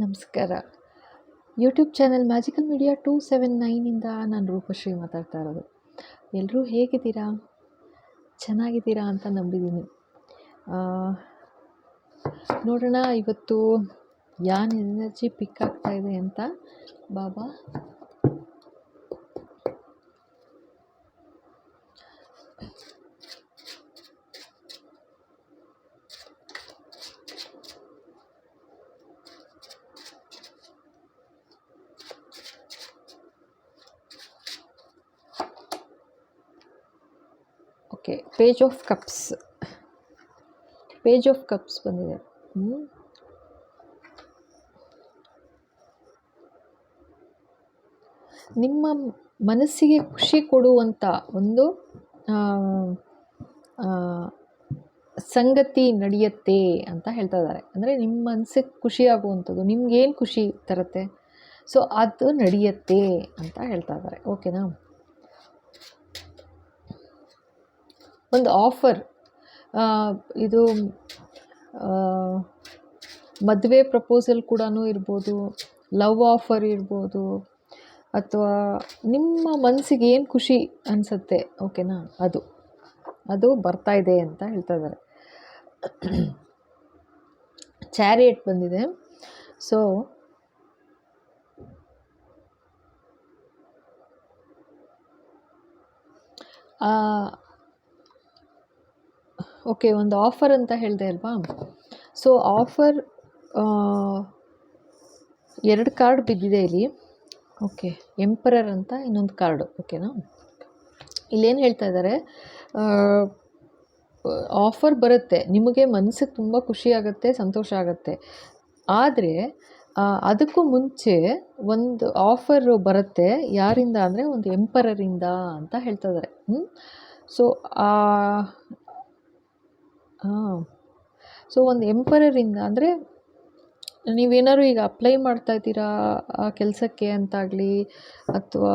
ನಮಸ್ಕಾರ. YouTube channel magical media two seven ನೈನಿಂದ ನಾನು ರೂಪಶ್ರೀ ಮಾತಾಡ್ತಾ ಇರೋದು. ಎಲ್ಲರೂ ಹೇಗಿದ್ದೀರಾ? ಚೆನ್ನಾಗಿದ್ದೀರಾ ಅಂತ ನಂಬಿದ್ದೀನಿ. ನೋಡೋಣ, ಇವತ್ತು ಯಾನ್ ಎನರ್ಜಿ ಪಿಕ್ ಆಗ್ತಾ ಇದೆ ಅಂತ ಬಾಬಾ okay page of cups page of cups ಬಂದಿದೆ. ನಿಮ್ಮ ಮನಸ್ಸಿಗೆ ಖುಷಿ ಕೊಡುವಂಥ ಒಂದು ಸಂಗತಿ ನಡೆಯುತ್ತೆ ಅಂತ ಹೇಳ್ತಾ ಇದ್ದಾರೆ. ಅಂದರೆ ನಿಮ್ಮ ಮನಸ್ಸಿಗೆ ಖುಷಿ ಆಗುವಂಥದ್ದು, ನಿಮ್ಗೇನು ಖುಷಿ ತರುತ್ತೆ? ಸೊ ಅದು ನಡೆಯುತ್ತೆ ಅಂತ ಹೇಳ್ತಾ ಇದ್ದಾರೆ. ಓಕೆನಾ ಒಂದು ಆಫರ್ ಇದು ಮದುವೆ ಪ್ರಪೋಸಲ್ ಕೂಡ ಇರ್ಬೋದು, ಲವ್ ಆಫರ್ ಇರ್ಬೋದು, ಅಥವಾ ನಿಮ್ಮ ಮನಸ್ಸಿಗೆ ಏನು ಖುಷಿ ಅನಿಸುತ್ತೆ, ಓಕೆನಾ? ಅದು ಅದು ಬರ್ತಾ ಇದೆ ಅಂತ ಹೇಳ್ತಾ ಇದ್ದಾರೆ. ಚಾರಿಯಟ್ ಬಂದಿದೆ. ಸೊ ಓಕೆ, ಒಂದು ಆಫರ್ ಅಂತ ಹೇಳಿದೆ ಅಲ್ವಾ? ಸೊ ಆಫರ್ ಎರಡು ಕಾರ್ಡ್ ಬಿದ್ದಿದೆ ಇಲ್ಲಿ. ಓಕೆ ಎಂಪರರ್ ಅಂತ ಇನ್ನೊಂದು ಕಾರ್ಡು ಓಕೆನಾ ಇಲ್ಲೇನು ಹೇಳ್ತಾ ಇದ್ದಾರೆ ಆಫರ್ ಬರುತ್ತೆ. ನಿಮಗೆ ಮನಸ್ಸಿಗೆ ತುಂಬ ಖುಷಿ ಆಗುತ್ತೆ, ಸಂತೋಷ ಆಗುತ್ತೆ. ಆದರೆ ಅದಕ್ಕೂ ಮುಂಚೆ ಒಂದು ಆಫರ್ ಬರುತ್ತೆ. ಯಾರಿಂದ ಅಂದರೆ, ಒಂದು ಎಂಪರರಿಂದ ಅಂತ ಹೇಳ್ತಾ ಇದ್ದಾರೆ ಸೊ ಹಾಂ ಸೊ ಒಂದು ಎಂಪರರಿಂದ ಅಂದರೆ, ನೀವೇನಾದ್ರು ಈಗ ಅಪ್ಲೈ ಮಾಡ್ತಾ ಇದ್ದೀರಾ ಆ ಕೆಲಸಕ್ಕೆ ಅಂತಾಗಲಿ, ಅಥವಾ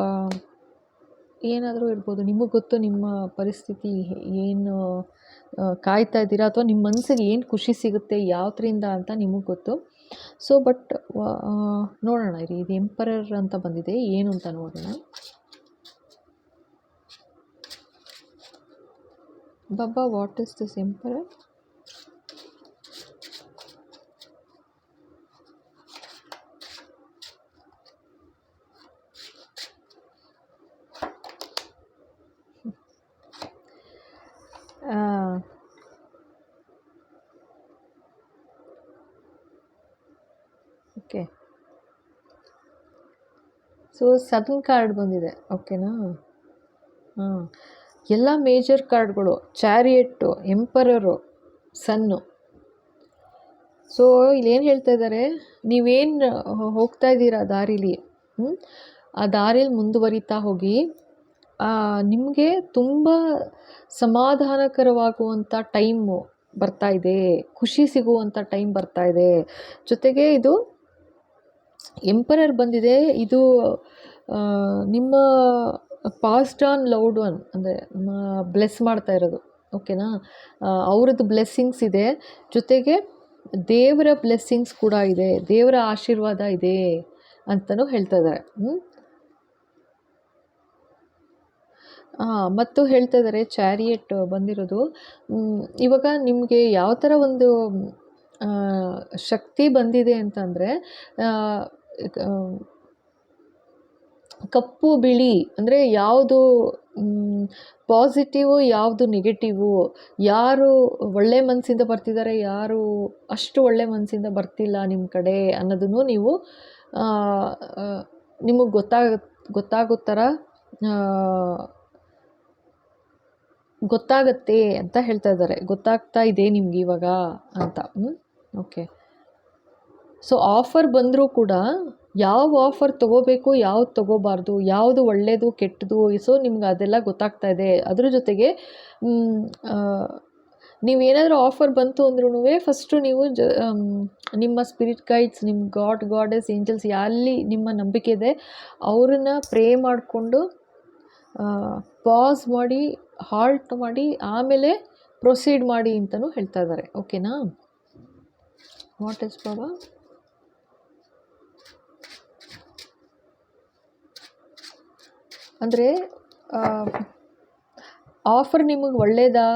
ಏನಾದರೂ ಇರ್ಬೋದು ನಿಮಗೆ ಗೊತ್ತು ನಿಮ್ಮ ಪರಿಸ್ಥಿತಿ ಏನು ಕಾಯ್ತಾ ಇದ್ದೀರಾ? ಅಥವಾ ನಿಮ್ಮ ಮನಸ್ಸಿಗೆ ಏನು ಖುಷಿ ಸಿಗುತ್ತೆ, ಯಾವ್ದ್ರಿಂದ ಅಂತ ನಿಮಗೆ ಗೊತ್ತು. ಸೊ ಬಟ್ ನೋಡೋಣ, ಇರಿ, ಇದು ಎಂಪರರ್ ಅಂತ ಬಂದಿದೆ, ಏನು ಅಂತ ನೋಡೋಣ. ಬಾಬಾ what is this emperor okay so sudden card ಬಂದಿದೆ. ಓಕೆನಾ ಹಾಂ ಎಲ್ಲ ಮೇಜರ್ ಕಾರ್ಡ್ಗಳು, ಚಾರಿಯೆಟ್ಟು, ಎಂಪರರು, ಸನ್ನು. ಸೊ ಇಲ್ಲೇನು ಹೇಳ್ತಾ ಇದ್ದಾರೆ ನೀವೇನು ಹೋಗ್ತಾ ಇದ್ದೀರಾ ದಾರಿಲಿ? ಆ ದಾರಿಲಿ ಮುಂದುವರಿತಾ ಹೋಗಿ ನಿಮಗೆ ತುಂಬ ಸಮಾಧಾನಕರವಾಗುವಂಥ ಟೈಮು ಬರ್ತಾ ಇದೆ, ಖುಷಿ ಸಿಗುವಂಥ ಟೈಮ್ ಬರ್ತಾ ಇದೆ. ಜೊತೆಗೆ ಇದು ಎಂಪರರ್ ಬಂದಿದೆ, ಇದು ನಿಮ್ಮ ಪಾಸ್ಡ್ ಆನ್ ಲೌಡ್ ಒನ್ ಅಂದರೆ ಬ್ಲೆಸ್ ಮಾಡ್ತಾ ಇರೋದು ಓಕೆನಾ ಅವ್ರದ್ದು ಬ್ಲೆಸ್ಸಿಂಗ್ಸ್ ಇದೆ. ಜೊತೆಗೆ ದೇವರ ಬ್ಲೆಸ್ಸಿಂಗ್ಸ್ ಕೂಡ ಇದೆ, ದೇವರ ಆಶೀರ್ವಾದ ಇದೆ ಅಂತಲೂ ಹೇಳ್ತಾ ಇದ್ದಾರೆ ಮತ್ತು ಹೇಳ್ತಾ ಇದ್ದಾರೆ ಚಾರಿಯೆಟ್ ಬಂದಿರೋದು ಇವಾಗ ನಿಮಗೆ ಯಾವ ಥರ ಒಂದು ಶಕ್ತಿ ಬಂದಿದೆ ಅಂತಂದರೆ ಕಪ್ಪು ಬಿಳಿ ಅಂದರೆ ಯಾವುದು ಪಾಸಿಟಿವು ಯಾವುದು ನೆಗೆಟಿವು ಯಾರು ಒಳ್ಳೆ ಮನಸ್ಸಿಂದ ಬರ್ತಿದ್ದಾರೆ ಯಾರು ಅಷ್ಟು ಒಳ್ಳೆ ಮನಸ್ಸಿಂದ ಬರ್ತಿಲ್ಲ ನಿಮ್ಮ ಕಡೆ ಅನ್ನೋದನ್ನು ನೀವು ನಿಮಗೆ ಗೊತ್ತಾಗ ಗೊತ್ತಾಗೋ ಥರ ಗೊತ್ತಾಗತ್ತೆ ಅಂತ ಹೇಳ್ತಾ ಇದ್ದಾರೆ. ಗೊತ್ತಾಗ್ತಾ ಇದೆ ನಿಮ್ಗೆ ಇವಾಗ ಅಂತ. ಓಕೆ ಸೊ ಆಫರ್ ಬಂದರೂ ಕೂಡ ಯಾವ ಆಫರ್ ತೊಗೋಬೇಕು, ಯಾವ್ದು ತೊಗೋಬಾರ್ದು, ಯಾವುದು ಒಳ್ಳೆಯದು ಕೆಟ್ಟದು ಸೊ ನಿಮ್ಗೆ ಅದೆಲ್ಲ ಗೊತ್ತಾಗ್ತಾ ಇದೆ. ಅದ್ರ ಜೊತೆಗೆ ನೀವು ಏನಾದರೂ ಆಫರ್ ಬಂತು ಅಂದ್ರೂ ಫಸ್ಟು ನೀವು ಜ ನಿಮ್ಮ ಸ್ಪಿರಿಟ್ ಗೈಡ್ಸ್ ನಿಮ್ಮ ಗಾಡ್ ಗಾಡೆಸ್ ಏಂಜಲ್ಸ್ ಎಲ್ಲಿ ನಿಮ್ಮ ನಂಬಿಕೆ ಇದೆ. ಅವ್ರನ್ನ ಪ್ರೇ ಮಾಡಿಕೊಂಡು ಪಾಸ್ ಮಾಡಿ ಹಾಲ್ಟ್ ಮಾಡಿ, ಆಮೇಲೆ ಪ್ರೊಸೀಡ್ ಮಾಡಿ ಅಂತಲೂ ಹೇಳ್ತಾ ಇದ್ದಾರೆ ಓಕೆನಾ ವಾಟ್ ಇಸ್ ಬಾಬಾ ಅಂದರೆ ಆಫರ್ ನಿಮಗೆ ಒಳ್ಳೆಯದಾ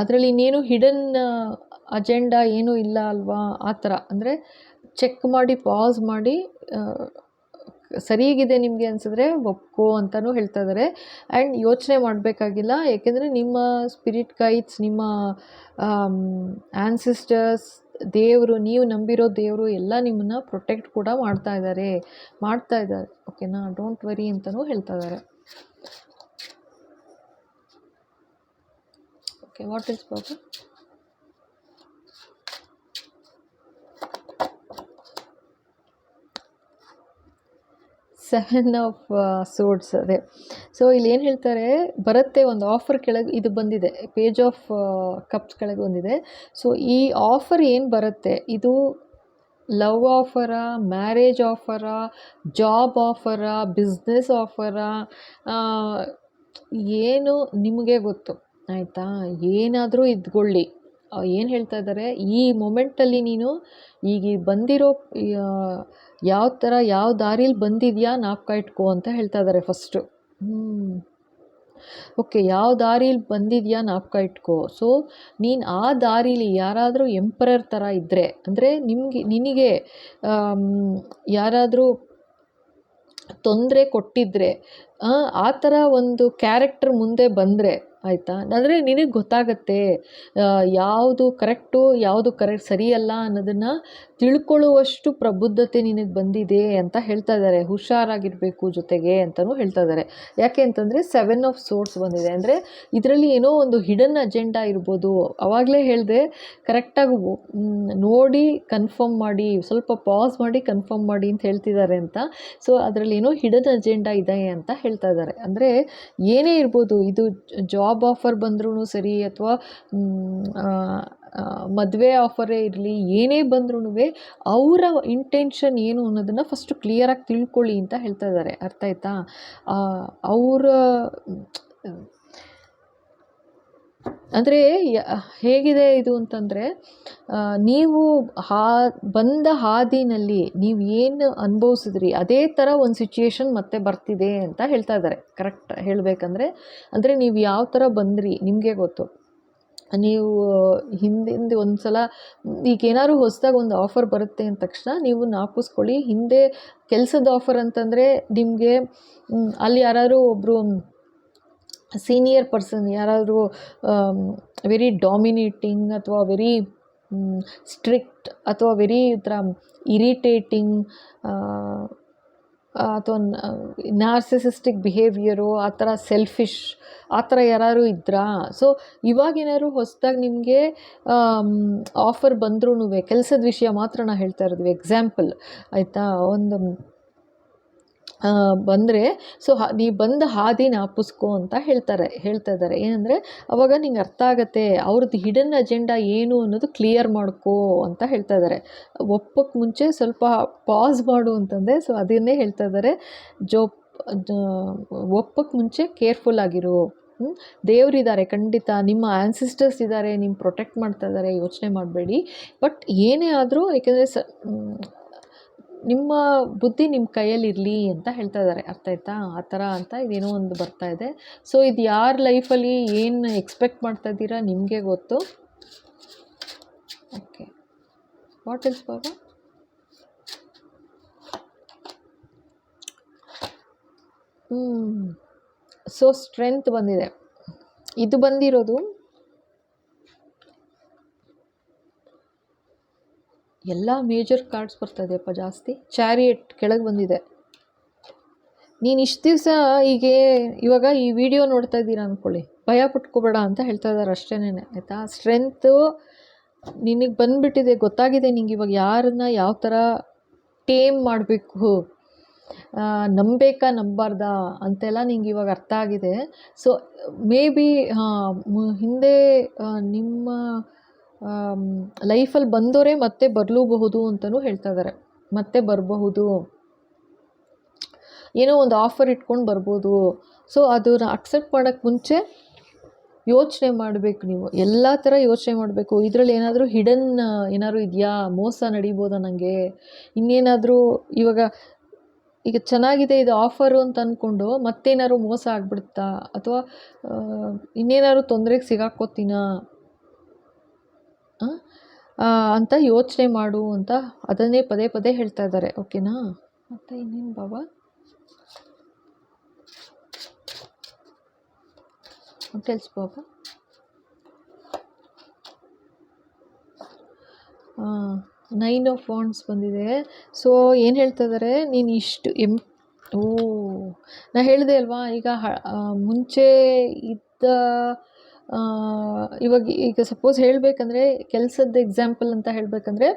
ಅದರಲ್ಲಿ ಇನ್ನೇನು ಹಿಡನ್ ಅಜೆಂಡಾ ಏನೂ ಇಲ್ಲ ಅಲ್ವಾ? ಆ ಥರ. ಅಂದರೆ ಚೆಕ್ ಮಾಡಿ ಪಾಸ್ ಮಾಡಿ ಸರಿಯಾಗಿದೆ ನಿಮಗೆ ಅನಿಸಿದ್ರೆ ಒಪ್ಕೋ ಅಂತಲೂ ಹೇಳ್ತಾ ಇದ್ದಾರೆ ಆ್ಯಂಡ್ ಯೋಚನೆ ಮಾಡಬೇಕಾಗಿಲ್ಲ. ಏಕೆಂದರೆ ನಿಮ್ಮ ಸ್ಪಿರಿಟ್ ಗೈಡ್ಸ್ ನಿಮ್ಮ ಆ್ಯನ್ಸಿಸ್ಟರ್ಸ್ ದೇವರು, ನೀವು ನಂಬಿರೋ ದೇವರು ಎಲ್ಲ ನಿಮ್ಮನ್ನು ಪ್ರೊಟೆಕ್ಟ್ ಕೂಡ ಮಾಡ್ತಾ ಇದ್ದಾರೆ ಮಾಡ್ತಾ ಇದ್ದಾರೆ ಓಕೆನಾ ಡೋಂಟ್ ವರಿ ಅಂತಲೂ ಹೇಳ್ತಾ ಇದ್ದಾರೆ ಓಕೆ ವಾಟ್ ಇಸ್ ಬಾಬು ಸೆವೆನ್ ಆಫ್ ಸೋಡ್ಸ್ ಅದೇ. ಸೊ ಇಲ್ಲಿ ಏನು ಹೇಳ್ತಾರೆ, ಬರುತ್ತೆ ಒಂದು ಆಫರ್ ಕೆಳಗೆ ಇದು ಬಂದಿದೆ ಪೇಜ್ ಆಫ್ ಕಪ್ಸ್ ಕೆಳಗೆ ಬಂದಿದೆ. ಸೊ ಈ ಆಫರ್ ಏನು ಬರುತ್ತೆ, ಇದು ಲವ್ ಆಫರಾ ಮ್ಯಾರೇಜ್ ಆಫರಾ ಜಾಬ್ ಆಫರಾ ಬಿಸ್ನೆಸ್ ಆಫರಾ ಏನು ನಿಮಗೆ ಗೊತ್ತು, ಆಯಿತಾ? ಏನಾದರೂ ಇದ್ಕೊಳ್ಳಿ. ಏನು ಹೇಳ್ತಾ ಇದ್ದಾರೆ ಈ ಮೊಮೆಂಟಲ್ಲಿ ನೀನು ಈಗ ಬಂದಿರೋ ಯಾವ ಥರ ಯಾವ ದಾರಿಲಿ ಬಂದಿದೆಯಾ ಜ್ಞಾಪಕ ಇಟ್ಕೋ ಅಂತ ಹೇಳ್ತಾ ಇದ್ದಾರೆ ಫಸ್ಟು ಓಕೆ ಯಾವ ದಾರೀಲಿ ಬಂದಿದೆಯಾ ಜ್ಞಾಪಕ ಇಟ್ಕೋ? ಸೊ ನೀನು ಆ ದಾರೀಲಿ ಯಾರಾದರೂ ಎಂಪರರ್ ಥರ ಇದ್ದರೆ ಅಂದರೆ ನಿಮಗೆ, ನಿನಗೆ ಯಾರಾದರೂ ತೊಂದರೆ ಕೊಟ್ಟಿದ್ದರೆ ಆ ಥರ ಒಂದು ಕ್ಯಾರೆಕ್ಟರ್ ಮುಂದೆ ಬಂದರೆ ಆಯಿತಾ? ಅಂದರೆ ನಿನಗೆ ಗೊತ್ತಾಗತ್ತೆ ಯಾವುದು ಕರೆಕ್ಟು ಯಾವುದು ಕರೆಕ್ಟ್ ಸರಿಯಲ್ಲ ಅನ್ನೋದನ್ನು ತಿಳ್ಕೊಳ್ಳುವಷ್ಟು ಪ್ರಬುದ್ಧತೆ ನಿನಗೆ ಬಂದಿದೆ ಅಂತ ಹೇಳ್ತಾ ಇದ್ದಾರೆ ಹುಷಾರಾಗಿರಬೇಕು ಜೊತೆಗೆ ಅಂತಲೂ ಹೇಳ್ತಾ ಇದ್ದಾರೆ ಯಾಕೆ ಅಂತಂದರೆ ಸೆವೆನ್ ಆಫ್ ಸೋರ್ಸ್ ಬಂದಿದೆ. ಅಂದರೆ ಇದರಲ್ಲಿ ಏನೋ ಒಂದು ಹಿಡನ್ ಅಜೆಂಡಾ ಇರ್ಬೋದು. ಅವಾಗಲೇ ಹೇಳಿದೆ ಕರೆಕ್ಟಾಗಿ ನೋಡಿ ಕನ್ಫರ್ಮ್ ಮಾಡಿ, ಸ್ವಲ್ಪ ಪಾಸ್ ಮಾಡಿ ಕನ್ಫರ್ಮ್ ಮಾಡಿ ಅಂತ ಹೇಳ್ತಿದ್ದಾರೆ ಅಂತ. ಸೊ ಅದರಲ್ಲಿ ಏನೋ ಹಿಡನ್ ಅಜೆಂಡಾ ಇದೆ ಅಂತ ಹೇಳ್ತಾ ಇದ್ದಾರೆ ಅಂದರೆ ಏನೇ ಇರ್ಬೋದು, ಇದು ಜಾಬ್ ಆಫರ್ ಬಂದ್ರೂ ಸರಿ ಅಥವಾ ಮದುವೆ ಆಫರೇ ಇರಲಿ, ಏನೇ ಬಂದ್ರೂ ಅವರ ಇಂಟೆನ್ಷನ್ ಏನು ಅನ್ನೋದನ್ನು ಫಸ್ಟು ಕ್ಲಿಯರಾಗಿ ತಿಳ್ಕೊಳ್ಳಿ ಅಂತ ಹೇಳ್ತಾ ಇದ್ದಾರೆ ಅರ್ಥ ಆಯ್ತಾ? ಅವರ, ಅಂದರೆ ಹೇಗಿದೆ ಇದು ಅಂತಂದರೆ ನೀವು ಹಾ, ಬಂದ ಹಾದಿನಲ್ಲಿ ನೀವು ಏನು ಅನುಭವಿಸಿದ್ರಿ, ಅದೇ ಥರ ಒಂದು ಸಿಚುಯೇಷನ್ ಮತ್ತೆ ಬರ್ತಿದೆ ಅಂತ ಹೇಳ್ತಾ ಇದ್ದಾರೆ ಕರೆಕ್ಟ್ ಹೇಳಬೇಕಂದ್ರೆ, ಅಂದರೆ ನೀವು ಯಾವ ಥರ ಬಂದ್ರಿ, ನಿಮಗೆ ಗೊತ್ತು. ನೀವು, ಹಿಂದಿಂದ ಒಂದು ಸಲ ಈಗ ಏನಾದ್ರು ಹೊಸ್ದಾಗಿ ಒಂದು ಆಫರ್ ಬರುತ್ತೆ ಅಂದ ತಕ್ಷಣ ನೀವು ನಾಪಿಸ್ಕೊಳ್ಳಿ. ಹಿಂದೆ ಕೆಲಸದ ಆಫರ್ ಅಂತಂದರೆ ನಿಮಗೆ ಅಲ್ಲಿ ಯಾರಾದರೂ ಒಬ್ಬರು ಸೀನಿಯರ್ ಪರ್ಸನ್ ಯಾರಾದರೂ ವೆರಿ ಡಾಮಿನೇಟಿಂಗ್ ಅಥವಾ ವೆರಿ ಸ್ಟ್ರಿಕ್ಟ್ ಅಥವಾ ವೆರಿ ಥರ ಇರಿಟೇಟಿಂಗ್ ಅಥವಾ ನಾರ್ಸಿಸಿಸ್ಟಿಕ್ ಬಿಹೇವಿಯರು, ಆ ಥರ ಸೆಲ್ಫಿಶ್, ಆ ಥರ ಯಾರಾದ್ರು ಇದ್ರಾ? ಸೊ ಇವಾಗೇನಾದ್ರು ಹೊಸದಾಗಿ ನಿಮಗೆ ಆಫರ್ ಬಂದ್ರೂ ಕೆಲಸದ ವಿಷಯ ಮಾತ್ರ ನಾ ಹೇಳ್ತಾ ಇರೋದು ಎಕ್ಸಾಂಪಲ್ ಆಯಿತಾ? ಒಂದು ಬಂದರೆ, ಸೊ, ಹ ನೀವು ಬಂದ ಹಾದಿನ ಜ್ಞಾಪಿಸ್ಕೋ ಅಂತ ಹೇಳ್ತಾರೆ, ಹೇಳ್ತಾ ಇದ್ದಾರೆ. ಏನಂದರೆ, ಅವಾಗ ನಿಂಗೆ ಅರ್ಥ ಆಗುತ್ತೆ ಅವ್ರದ್ದು ಹಿಡನ್ ಅಜೆಂಡಾ ಏನು ಅನ್ನೋದು ಕ್ಲಿಯರ್ ಮಾಡ್ಕೋ ಅಂತ ಹೇಳ್ತಾ ಇದ್ದಾರೆ. ಒಪ್ಪಕ್ಕೆ ಮುಂಚೆ ಸ್ವಲ್ಪ ಪಾಸ್ ಮಾಡು ಅಂತಂದರೆ, ಸೊ, ಅದನ್ನೇ ಹೇಳ್ತಾ ಇದ್ದಾರೆ. ಜೋ ಒಪ್ಪಕ್ಕೆ ಮುಂಚೆ ಕೇರ್ಫುಲ್ ಆಗಿರು. ದೇವರಿದ್ದಾರೆ ಖಂಡಿತ. ನಿಮ್ಮ ಆ್ಯನ್ಸಿಸ್ಟರ್ಸ್ ಇದ್ದಾರೆ ನಿಮ್ಮ ಪ್ರೊಟೆಕ್ಟ್ ಮಾಡ್ತಾ ಇದ್ದಾರೆ ಯೋಚನೆ ಮಾಡಬೇಡಿ. ಬಟ್ ಏನೇ ಆದರೂ ಏಕೆಂದರೆ ಸ ನಿಮ್ಮ ಬುದ್ಧಿ ನಿಮ್ಮ ಕೈಯಲ್ಲಿರಲಿ ಅಂತ ಹೇಳ್ತಾ ಇದ್ದಾರೆ ಅರ್ಥ ಆಯ್ತಾ? ಆ ಥರ ಅಂತ ಇದೇನೋ ಒಂದು ಬರ್ತಾ ಇದೆ. ಸೊ ಇದು ಯಾರ ಲೈಫಲ್ಲಿ ಏನು ಎಕ್ಸ್ಪೆಕ್ಟ್ ಮಾಡ್ತಾ ಇದ್ದೀರಾ ನಿಮಗೆ ಗೊತ್ತು? ಓಕೆ ವಾಟ್ ಇಸ್ ಬಾಬಾ? ಹ್ಞೂ ಸೊ ಸ್ಟ್ರೆಂತ್ ಬಂದಿದೆ. ಇದು ಬಂದಿರೋದು ಎಲ್ಲ ಮೇಜರ್ ಕಾರ್ಡ್ಸ್ ಬರ್ತಾ ಇದೆಯಪ್ಪ ಜಾಸ್ತಿ. ಚಾರಿಯೆಟ್ ಕೆಳಗೆ ಬಂದಿದೆ. ನೀನು ಇಷ್ಟು ದಿವಸ ಹೀಗೆ ಇವಾಗ ಈ ವಿಡಿಯೋ ನೋಡ್ತಾ ಇದ್ದೀರಾ ಅಂದ್ಕೊಳ್ಳಿ ಭಯ ಪಟ್ಕೋಬೇಡ ಅಂತ ಹೇಳ್ತಾ ಇದ್ದಾರೆ ಅಷ್ಟೇ ಆಯಿತಾ? ಸ್ಟ್ರೆಂತು ನಿನಗೆ ಬಂದುಬಿಟ್ಟಿದೆ, ಗೊತ್ತಾಗಿದೆ ನಿಂಗೆ ಇವಾಗ ಯಾರನ್ನ ಯಾವ ಥರ ಟೇಮ್ ಮಾಡಬೇಕು. ನಂಬೇಕಾ ನಂಬಾರ್ದಾ ಅಂತೆಲ್ಲ ನಿಂಗೆ ಇವಾಗ ಅರ್ಥ ಆಗಿದೆ. ಸೊ ಮೇ ಬಿ ಹಿಂದೆ ನಿಮ್ಮ ಲೈಫಲ್ಲಿ ಬಂದವರೇ ಮತ್ತೆ ಬರಲೂಬಹುದು ಅಂತಲೂ ಹೇಳ್ತಾ ಇದ್ದಾರೆ ಮತ್ತೆ ಬರಬಹುದು. ಏನೋ ಒಂದು ಆಫರ್ ಇಟ್ಕೊಂಡು ಬರ್ಬೋದು. ಸೊ ಅದನ್ನ ಅಕ್ಸೆಪ್ಟ್ ಮಾಡೋಕ್ಕೆ ಮುಂಚೆ ಯೋಚನೆ ಮಾಡಬೇಕು ನೀವು. ಎಲ್ಲ ಥರ ಯೋಚನೆ ಮಾಡಬೇಕು. ಇದರಲ್ಲಿ ಏನಾದರೂ ಹಿಡನ್ ಏನಾದರೂ ಇದೆಯಾ? ಮೋಸ ನಡೀಬೋದಾ ನನಗೆ ಇನ್ನೇನಾದರೂ ಇವಾಗ ಈಗ ಚೆನ್ನಾಗಿದೆ ಇದು ಆಫರು ಅಂತ ಅಂದ್ಕೊಂಡು ಮತ್ತೇನಾದ್ರು ಮೋಸ ಆಗ್ಬಿಡುತ್ತಾ ಅಥವಾ ಇನ್ನೇನಾದ್ರು ತೊಂದರೆಗೆ? ಆ, ಅಂತ ಯೋಚನೆ ಮಾಡು ಅಂತ ಅದನ್ನೇ ಪದೇ ಪದೇ ಹೇಳ್ತಾ ಇದ್ದಾರೆ. ಓಕೆನಾ? ಮತ್ತೆ ಇನ್ನೇನು ಬಾಬಾ? ಕೆಲ್ಸ ಬಾಬಾ. ನೈನ್ ಆಫ್ ವಾಂಡ್ಸ್ ಬಂದಿದೆ. ಸೊ, ಏನು ಹೇಳ್ತಾ ಇದ್ದಾರೆ? ನೀನು ಇಷ್ಟು ಎಂ, ಓ, ನಾ ಹೇಳಿದೆ ಅಲ್ವಾ? ಈಗ ಮುಂಚೆ ಇದ್ದ ಇವಾಗ ಈಗ ಸಪೋಸ್ ಹೇಳಬೇಕಂದ್ರೆ ಕೆಲಸದ ಎಕ್ಸಾಂಪಲ್ ಅಂತ ಹೇಳಬೇಕಂದ್ರೆ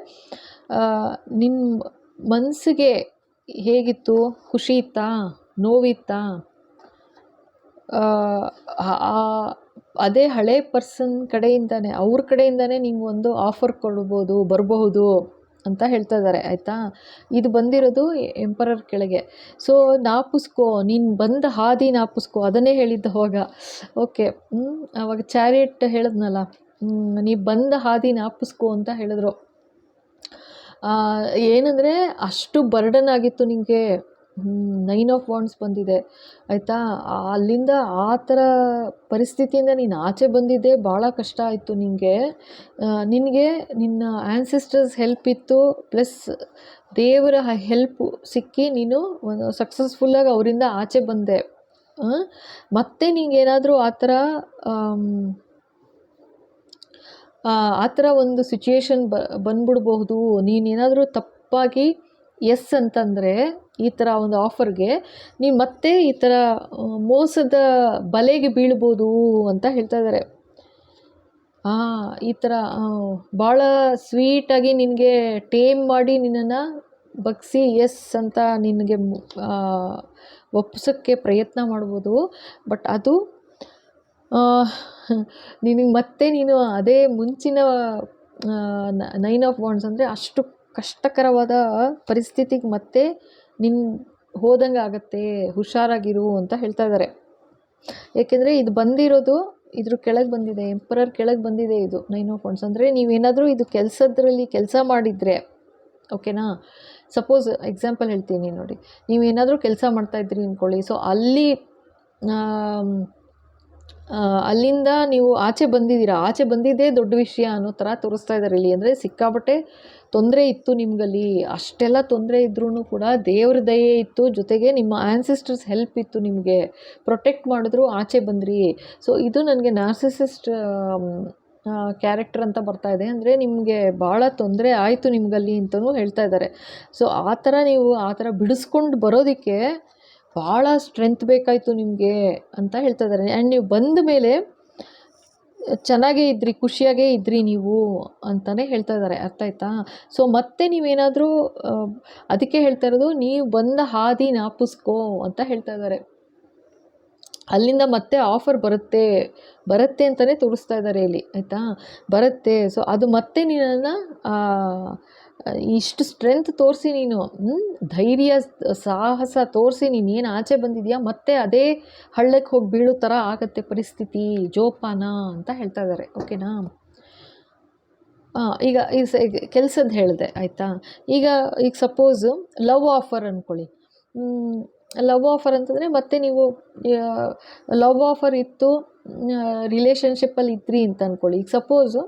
ನಿಮ್ಮ ಮನಸ್ಸಿಗೆ ಹೇಗಿತ್ತು? ಖುಷಿ ಇತ್ತಾ? ನೋವಿತ್ತಾ? ಅದೇ ಹಳೆ ಪರ್ಸನ್ ಕಡೆಯಿಂದನೇ, ಅವ್ರ ಕಡೆಯಿಂದನೇ ನೀವು ಒಂದು ಆಫರ್ ಕೊಡ್ಬೋದು, ಬರಬಹುದು. ಅಂತ ಹೇಳ್ತಾ ಇದ್ದಾರೆ, ಆಯಿತಾ? ಇದು ಬಂದಿರೋದು ಎಂಪರರ್ ಕೆಳಗೆ. ಸೊ ನಾಪುಸ್ಕೋ, ನೀನು ಬಂದ ಹಾದಿ ನಾಪುಸ್ಕೋ, ಅದನ್ನೇ ಹೇಳಿದ್ದು ಹೋಗ ಓಕೆ ಅವಾಗ ಚಾರಿಯಟ್ ಹೇಳಿದ್ನಲ್ಲ ನೀ ಬಂದ ಹಾದಿ ನಾಪುಸ್ಕೋ ಅಂತ ಹೇಳಿದ್ರು. ಏನಂದರೆ, ಅಷ್ಟು ಬರ್ಡನ್ ಆಗಿತ್ತು ನಿನಗೆ ನೈನ್ ಆಫ್ ವಾಂಡ್ಸ್ ಬಂದಿದೆ. ಆಯಿತಾ? ಅಲ್ಲಿಂದ ಆ ಥರ ಪರಿಸ್ಥಿತಿಯಿಂದ ನೀನು ಆಚೆ ಬಂದಿದ್ದೆ ಭಾಳ ಕಷ್ಟ ಆಯಿತು ನಿನಗೆ ನಿನಗೆ ನಿನ್ನ ಆ್ಯನ್ಸಿಸ್ಟರ್ಸ್ ಹೆಲ್ಪ್ ಇತ್ತು ಪ್ಲಸ್ ದೇವರ ಹೆಲ್ಪ್ ಸಿಕ್ಕಿ ನೀನು ಒಂದು ಸಕ್ಸಸ್ಫುಲ್ಲಾಗಿ ಅವರಿಂದ ಆಚೆ ಬಂದೆ. ಮತ್ತೆ ನಿಂಗೇನಾದರೂ ಆ ಥರ ಆ ಆ ಥರ ಒಂದು ಸಿಚುಯೇಷನ್ ಬ, ಬಂದ್ಬಿಡ್ಬಹುದು. ನೀನೇನಾದರೂ ತಪ್ಪಾಗಿ ಎಸ್ ಅಂತಂದರೆ ಈ ಥರ ಒಂದು ಆಫರ್ಗೆ ನೀವು ಮತ್ತೆ ಈ ಥರ ಮೋಸದ ಬಲೆಗೆ ಬೀಳ್ಬೋದು ಅಂತ ಹೇಳ್ತಾ ಇದ್ದಾರೆ ಹಾಂ ಈ ಥರ ಭಾಳ ಸ್ವೀಟಾಗಿ ನಿನಗೆ ಟೇಮ್ ಮಾಡಿ ನಿನ್ನನ್ನು ಬಗ್ಸಿ ಎಸ್ ಅಂತ ನಿನಗೆ ಒಪ್ಪಿಸೋಕ್ಕೆ ಪ್ರಯತ್ನ ಮಾಡ್ಬೋದು. ಬಟ್ ಅದು ನಿನಗೆ ಮತ್ತೆ ನೀನು ಅದೇ ಮುಂಚಿನ ನೈನ್ ಆಫ್ ಬಾಂಡ್ಸ್ ಅಂದರೆ ಅಷ್ಟು ಕಷ್ಟಕರವಾದ ಪರಿಸ್ಥಿತಿಗೆ ಮತ್ತೆ ನಿನ್ ಹೋದಂಗೆ ಆಗತ್ತೆ, ಹುಷಾರಾಗಿರು ಅಂತ ಹೇಳ್ತಾ ಇದ್ದಾರೆ ಏಕೆಂದರೆ ಇದು ಬಂದಿರೋದು ಇದ್ರ ಕೆಳಗೆ ಬಂದಿದೆ ಎಂಪರರ್ ಕೆಳಗೆ ಬಂದಿದೆ ಇದು ನೈನ್ ಆಫ್ ಅಂದ್ರೆ ಅಂದರೆ ನೀವೇನಾದರೂ ಇದು ಕೆಲಸದ್ರಲ್ಲಿ ಕೆಲಸ ಮಾಡಿದರೆ ಓಕೆನಾ ಸಪೋಸ್ ಎಕ್ಸಾಂಪಲ್ ಹೇಳ್ತೀನಿ ನೋಡಿ. ನೀವೇನಾದರೂ ಕೆಲಸ ಮಾಡ್ತಾಯಿದ್ರಿ ಅಂದ್ಕೊಳ್ಳಿ ಸೊ ಅಲ್ಲಿ ಅಲ್ಲಿಂದ ನೀವು ಆಚೆ ಬಂದಿದ್ದೀರಾ? ಆಚೆ ಬಂದಿದ್ದೇ ದೊಡ್ಡ ವಿಷಯ ಅನ್ನೋ ಥರ ತೋರಿಸ್ತಾ ಇದ್ದಾರೆ ಇಲ್ಲಿ. ಅಂದರೆ ಸಿಕ್ಕಾಪಟ್ಟೆ ತೊಂದರೆ ಇತ್ತು ನಿಮಗಲ್ಲಿ? ಅಷ್ಟೆಲ್ಲ ತೊಂದರೆ ಇದ್ರೂ ಕೂಡ ದೇವ್ರ ದಯೆ ಇತ್ತು. ಜೊತೆಗೆ ನಿಮ್ಮ ಆ್ಯನ್ಸಿಸ್ಟರ್ಸ್ ಹೆಲ್ಪ್ ಇತ್ತು ನಿಮಗೆ. ಪ್ರೊಟೆಕ್ಟ್ ಮಾಡಿದ್ರು, ಆಚೆ ಬಂದ್ರಿ. ಸೊ ಇದು ನನಗೆ ನಾರ್ಸಿಸಿಸ್ಟ್ ಕ್ಯಾರೆಕ್ಟರ್ ಅಂತ ಬರ್ತಾ ಇದೆ. ಅಂದರೆ ನಿಮಗೆ ಭಾಳ ತೊಂದರೆ ಆಯಿತು ನಿಮಗಲ್ಲಿ ಅಂತಲೂ ಹೇಳ್ತಾ ಇದ್ದಾರೆ. ಸೊ ಆ ಥರ ನೀವು ಆ ಥರ ಬಿಡಿಸ್ಕೊಂಡು ಬರೋದಕ್ಕೆ ಭಾಳ ಸ್ಟ್ರೆಂತ್ ಬೇಕಾಯಿತು ನಿಮಗೆ ಅಂತ ಹೇಳ್ತಾ ಇದ್ದಾರೆ. ಆ್ಯಂಡ್ ನೀವು ಬಂದ ಮೇಲೆ ಚೆನ್ನಾಗೇ ಇದ್ರಿ, ಖುಷಿಯಾಗೇ ಇದ್ರಿ ನೀವು ಅಂತಲೇ ಹೇಳ್ತಾ ಇದ್ದಾರೆ. ಅರ್ಥ ಆಯ್ತಾ? ಸೊ ಮತ್ತೆ ನೀವೇನಾದರೂ ಅದಕ್ಕೆ ಹೇಳ್ತಾ ಇರೋದು, ನೀವು ಬಂದ ಹಾದಿ ನಾಪಿಸ್ಕೋ ಅಂತ ಹೇಳ್ತಾ ಇದ್ದಾರೆ. ಅಲ್ಲಿಂದ ಮತ್ತೆ ಆಫರ್ ಬರುತ್ತೆ ಬರುತ್ತೆ ಅಂತಲೇ ತೋರಿಸ್ತಾ ಇದ್ದಾರೆ ಇಲ್ಲಿ, ಆಯಿತಾ? ಬರುತ್ತೆ. ಸೊ ಅದು ಮತ್ತೆ ನಿನ್ನನ್ನು ಇಷ್ಟು ಸ್ಟ್ರೆಂತ್ ತೋರಿಸಿ ನೀನು. ಧೈರ್ಯ, ಸಾಹಸ ತೋರಿಸಿ ನೀನು ಏನು ಆಚೆ ಬಂದಿದೆಯಾ? ಮತ್ತೆ ಅದೇ ಹಳ್ಳಕ್ಕೆ ಹೋಗಿ ಬೀಳೋ ಥರ ಆಗತ್ತೆ ಪರಿಸ್ಥಿತಿ, ಜೋಪಾನ ಅಂತ ಹೇಳ್ತಾ ಇದ್ದಾರೆ ಓಕೆನಾ ಈಗ ಈ ಸ ಕೆಲ್ಸದ್ದು ಹೇಳಿದೆ, ಆಯಿತಾ? ಈಗ ಈಗ ಸಪೋಸು ಲವ್ ಆಫರ್ ಅಂದ್ಕೊಳ್ಳಿ ಲವ್ ಆಫರ್ ಅಂತಂದರೆ ಮತ್ತೆ ನೀವು ಲವ್ ಆಫರ್ ಇತ್ತು ರಿಲೇಷನ್ಶಿಪ್ಪಲ್ಲಿ ಇದ್ರಿ ಅಂತ ಅಂದ್ಕೊಳ್ಳಿ ಈಗ ಸಪೋಸು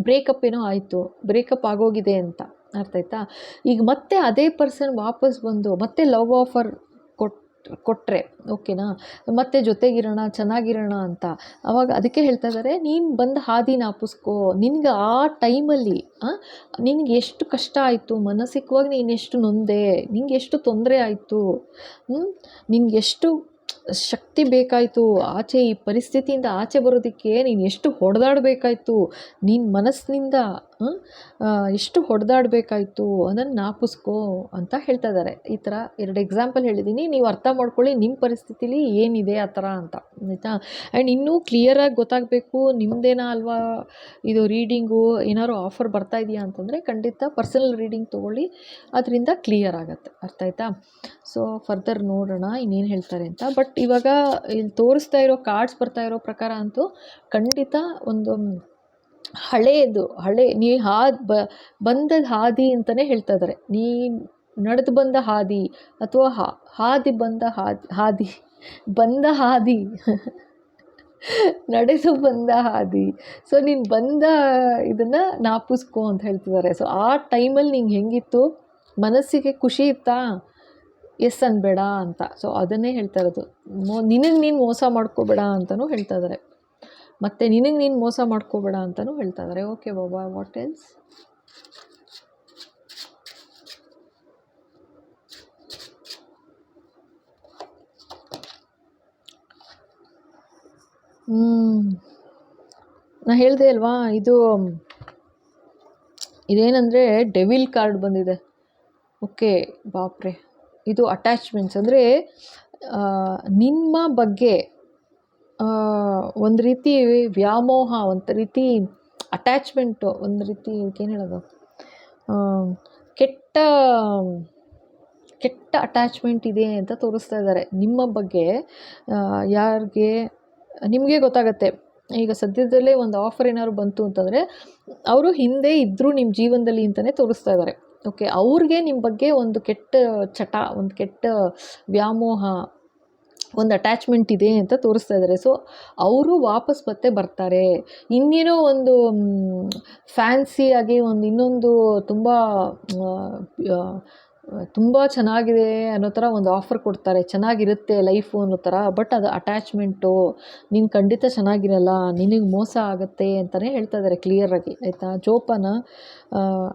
ಬ್ರೇಕಪ್ ಏನೋ ಆಯಿತು ಬ್ರೇಕಪ್ ಆಗೋಗಿದೆ ಅಂತ ಅರ್ಥ ಆಯ್ತಾ? ಈಗ ಮತ್ತೆ ಅದೇ ಪರ್ಸನ್ ವಾಪಸ್ ಬಂದು ಮತ್ತೆ ಲವ್ ಆಫರ್ ಕೊಟ್ರೆ ಕೊಟ್ಟರೆ ಓಕೆನಾ ಮತ್ತೆ ಜೊತೆಗಿರೋಣ, ಚೆನ್ನಾಗಿರೋಣ ಅಂತ ಅವಾಗ ಅದಕ್ಕೆ ಹೇಳ್ತಾ ಇದ್ದಾರೆ ನೀನು ಬಂದು ಹಾದಿನ ನಾಪಿಸ್ಕೋ ನಿನ್ಗೆ ಆ ಟೈಮಲ್ಲಿ ನಿನಗೆ ಎಷ್ಟು ಕಷ್ಟ ಆಯಿತು, ಮನಸ್ಸಿಕವಾಗಿ ನೀನು ಎಷ್ಟು ನೊಂದೆ ನಿಂಗೆ ಎಷ್ಟು ತೊಂದರೆ ಆಯಿತು ನಿನಗೆ ಎಷ್ಟು ಶಕ್ತಿ ಬೇಕಾಯಿತು ಆಚೆ ಈ ಪರಿಸ್ಥಿತಿಯಿಂದ ಆಚೆ ಬರೋದಕ್ಕೆ ನೀನು ಎಷ್ಟು ಹೊಡೆದಾಡಬೇಕಾಯ್ತು ನಿನ್ನ ಮನಸ್ಸಿನಿಂದ. ಎಷ್ಟು ಹೊಡೆದಾಡಬೇಕಾಯ್ತು, ಅದನ್ನು ನಾಪಿಸ್ಕೋ ಅಂತ ಹೇಳ್ತಾ ಇದ್ದಾರೆ ಈ ಥರ ಎರಡು ಎಕ್ಸಾಂಪಲ್ ಹೇಳಿದ್ದೀನಿ ನೀವು ಅರ್ಥ ಮಾಡ್ಕೊಳ್ಳಿ ನಿಮ್ಮ ಪರಿಸ್ಥಿತಿಲಿ ಏನಿದೆ ಆ ಥರ ಅಂತ, ಆಯಿತಾ? ಆ್ಯಂಡ್ ಇನ್ನೂ ಕ್ಲಿಯರಾಗಿ ಗೊತ್ತಾಗಬೇಕು ನಿಮ್ಮದೇನಾ ಅಲ್ವಾ ಇದು ರೀಡಿಂಗು ಏನಾದ್ರು ಆಫರ್ ಬರ್ತಾ ಇದೆಯಾ ಅಂತಂದರೆ ಖಂಡಿತ ಪರ್ಸನಲ್ ರೀಡಿಂಗ್ ತೊಗೊಳ್ಳಿ, ಅದರಿಂದ ಕ್ಲಿಯರ್ ಆಗುತ್ತೆ, ಅರ್ಥ ಆಯ್ತಾ? ಸೊ ಫರ್ದರ್ ನೋಡೋಣ ಇನ್ನೇನು ಹೇಳ್ತಾರೆ ಅಂತ. ಬಟ್ ಇವಾಗ ಇಲ್ಲಿ ತೋರಿಸ್ತಾ ಇರೋ ಕಾರ್ಡ್ಸ್ ಬರ್ತಾ ಇರೋ ಪ್ರಕಾರ ಅಂತೂ ಖಂಡಿತ ಒಂದು ಹಳೇದು, ಹಳೆ, ನೀ ಹಾದ್ ಬ ಬಂದದ್ದು ಹಾದಿ ಅಂತಲೇ ಹೇಳ್ತಾ ಇದ್ದಾರೆ ನೀ ನಡೆದು ಬಂದ ಹಾದಿ ಅಥವಾ ಹಾದಿ ಬಂದ ಹಾದಿ ಹಾದಿ, ಬಂದ ಹಾದಿ, ನಡೆದು ಬಂದ ಹಾದಿ. ಸೊ, ನೀನು ಬಂದ ಇದನ್ನು ನಾಪಿಸ್ಕೊ ಅಂತ ಹೇಳ್ತಿದ್ದಾರೆ ಸೊ, ಆ ಟೈಮಲ್ಲಿ ನಿಂಗೆ ಹೆಂಗಿತ್ತು? ಮನಸ್ಸಿಗೆ ಖುಷಿ ಇತ್ತಾ? ಎಸ್ ಅನ್ಬೇಡ ಅಂತ. ಸೊ, ಅದನ್ನೇ ಹೇಳ್ತಾ ಇರೋದು. ಮೋ, ನಿನಗೆ ನೀನು ಮೋಸ ಮಾಡ್ಕೋಬೇಡ ಅಂತಲೂ ಹೇಳ್ತಾ ಇದ್ದಾರೆ ಮತ್ತು ನಿನಗೆ ನೀನು ಮೋಸ ಮಾಡ್ಕೋಬೇಡ ಅಂತಲೂ ಹೇಳ್ತಾ ಇದ್ದಾರೆ ಓಕೆ ಬಾಬಾ ವಾಟ್ ಎಲ್ಸ್ ನಾ ಹೇಳಿದೆ ಅಲ್ವಾ, ಇದು ಇದೇನಂದರೆ ಡೆವಿಲ್ ಕಾರ್ಡ್ ಬಂದಿದೆ. ಓಕೆ ಬಾಪ್ರೆ. ಇದು ಅಟ್ಯಾಚ್ಮೆಂಟ್ಸ್ ಅಂದರೆ ನಿಮ್ಮ ಬಗ್ಗೆ ಒಂದು ರೀತಿ ವ್ಯಾಮೋಹ, ಒಂದು ರೀತಿ ಅಟ್ಯಾಚ್ಮೆಂಟು ಒಂದು ರೀತಿ ಏನು ಹೇಳೋದು? ಕೆಟ್ಟ ಕೆಟ್ಟ ಅಟ್ಯಾಚ್ಮೆಂಟ್ ಇದೆ ಅಂತ ತೋರಿಸ್ತಾ ಇದ್ದಾರೆ. ನಿಮ್ಮ ಬಗ್ಗೆ ಯಾರಿಗೆ, ನಿಮಗೆ ಗೊತ್ತಾಗತ್ತೆ. ಈಗ ಸದ್ಯದಲ್ಲೇ ಒಂದು ಆಫರ್ ಏನಾದ್ರು ಬಂತು ಅಂತಂದರೆ, ಅವರು ಹಿಂದೆ ಇದ್ದರೂ ನಿಮ್ಮ ಜೀವನದಲ್ಲಿ ಅಂತಲೇ ತೋರಿಸ್ತಾ ಇದ್ದಾರೆ. ಓಕೆ ಅವ್ರಿಗೆ ನಿಮ್ಮ ಬಗ್ಗೆ ಒಂದು ಕೆಟ್ಟ ಚಟ, ಒಂದು ಕೆಟ್ಟ ವ್ಯಾಮೋಹ ಒಂದು ಅಟ್ಯಾಚ್ಮೆಂಟ್ ಇದೆ ಅಂತ ತೋರಿಸ್ತಾ ಇದ್ದಾರೆ ಸೊ ಅವರು ವಾಪಸ್ ಮತ್ತೆ ಬರ್ತಾರೆ. ಇನ್ನೇನೋ ಒಂದು ಫ್ಯಾನ್ಸಿಯಾಗಿ ಒಂದು ಇನ್ನೊಂದು ತುಂಬ ತುಂಬ ಚೆನ್ನಾಗಿದೆ ಅನ್ನೋ ಥರ ಒಂದು ಆಫರ್ ಕೊಡ್ತಾರೆ. ಚೆನ್ನಾಗಿರುತ್ತೆ ಲೈಫು ಅನ್ನೋ ಥರ ಬಟ್ ಅದು ಅಟ್ಯಾಚ್ಮೆಂಟು ನೀನು ಖಂಡಿತ ಚೆನ್ನಾಗಿರಲ್ಲ, ನಿನಗೆ ಮೋಸ ಆಗುತ್ತೆ ಅಂತಲೇ ಹೇಳ್ತಾ ಇದ್ದಾರೆ ಕ್ಲಿಯರಾಗಿ ಆಯಿತಾ? ಜೋಪಾನ